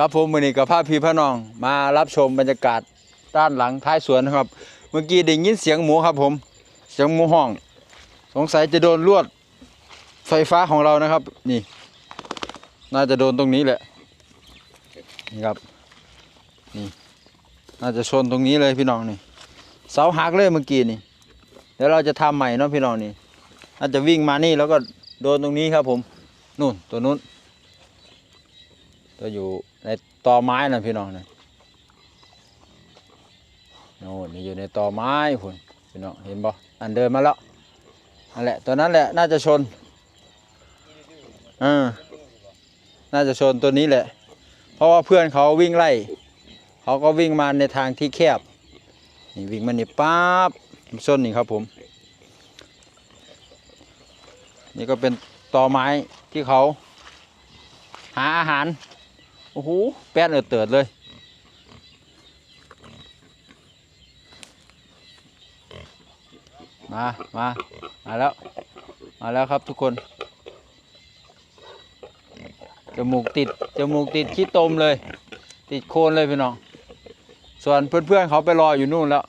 ครับผมมือนี้กับพาพพี่พระน้องมารับชมบรรยากาศด้านหลังท้ายสวนนะครับ เมื่อกี้ได้ยินเสียงหมูครับผม เสียงหมูห้อง สงสัยจะโดนลวดไฟฟ้าของเรานะครับ นี่ น่าจะโดนตรงนี้แหละนี่ครับนี่น่าจะชนตรงนี้เลยพี่น้องนี่เสาหักเลยเมื่อกี้นี่เดี๋ยวเราจะทำใหม่เนาะพี่น้องนี่น่าจะวิ่งมานี่แล้วก็โดนตรงนี้ครับผมนู่นตัวนู้น ตัวอยู่ในตอไม้นะพี่น้องนะโน่นนี่อยู่ในตอไม้คุณพี่น้องเห็นบ่อันเดินมาแล้วนั่นแหละตัวนั้นแหละน่าจะชนอ่าน่าจะชนตัวนี้แหละ เพราะว่าเพื่อนเขาวิ่งไล่เขาก็วิ่งมาในทางที่แคบนี่วิ่งมานี่ป๊าบชนนี่ครับผม นี่ก็เป็นตอไม้ที่เขาหาอาหาร อ้โห แป้นเออเติดเลย มา มา มาแล้ว มาแล้วครับทุกคน จมูกติด จมูกติดขี้ตมเลย ติดโคนเลยพี่น้อง ส่วนเพื่อนๆเขาไปรออยู่นู่นแล้ว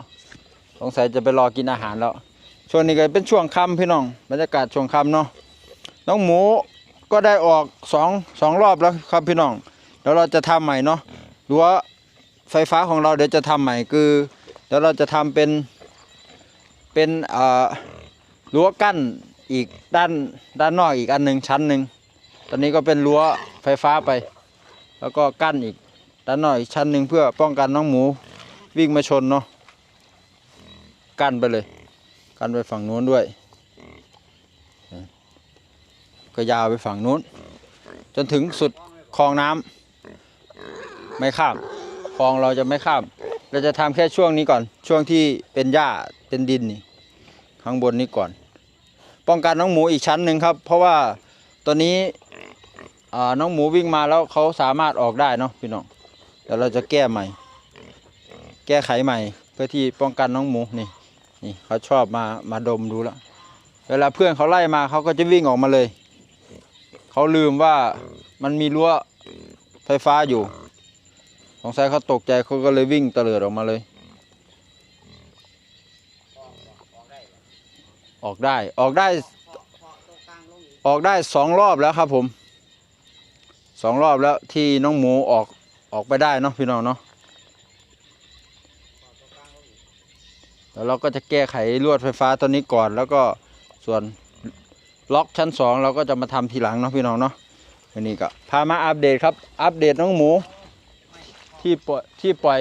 สงสัยจะไปรอกินอาหารแล้ว ช่วงนี้ก็เป็นช่วงค่ำพี่น้อง บรรยากาศช่วงค่ำเนาะ น้องหมูก็ได้ออกสองสองรอบแล้วครับพี่น้อง เดี๋ยวเราจะทำใหม่เนาะรั้วไฟฟ้าของเราเดี๋ยวจะทำใหม่คือเดี๋ยวเราจะทำเป็นเป็นรั้วกั้นอีกด้านด้านนอกอีกอันหนึ่งชั้นหนึ่งตอนนี้ก็เป็นรั้วไฟฟ้าไป แล้วก็กั้นอีกด้านนอกอีกชั้นหนึ่งเพื่อป้องกันน้องหมูวิ่งมาชนเนาะกั้นไปเลยกั้นไปฝั่งนู้นด้วย ก็ยาวไปฝั่งนู้น จนถึงสุดคลองน้ำ ไม่ข้ามคลองเราจะไม่ข้าม เราจะทำแค่ช่วงนี้ก่อน ช่วงที่เป็นหญ้าเป็นดินนี่ข้างบนนี้ก่อน ป้องกันน้องหมูอีกชั้นหนึ่งครับ เพราะว่าตัวนี้น้องหมูวิ่งมาแล้วเขาสามารถออกได้เนาะพี่น้องเดี๋ยวเราจะแก้ใหม่ แก้ไขใหม่เพื่อที่ป้องกันน้องหมูนี่นี่เขาชอบมามาดมดูแล้วเวลาเพื่อนเขาไล่มาเขาก็จะวิ่งออกมาเลย เขาลืมว่ามันมีรั้วไฟฟ้าอยู่ สงสัยเขาตกใจเขาก็เลยวิ่งเตลิดออกมาเลย ออกได้ออกได้ออกได้สองรอบแล้วครับผมสองรอบแล้วที่น้องหมูออกออกไปได้เนาะพี่น้องเนาะแล้วเราก็จะแก้ไขลวดไฟฟ้าตัวนี้ก่อนแล้วก็ส่วนล็อกชั้นสองเราก็จะมาทำทีหลังเนาะพี่น้องเนาะอันนี้ก็พามาอัปเดตครับ อัปเดตน้องหมู ที่ปล่อยที่ปล่อย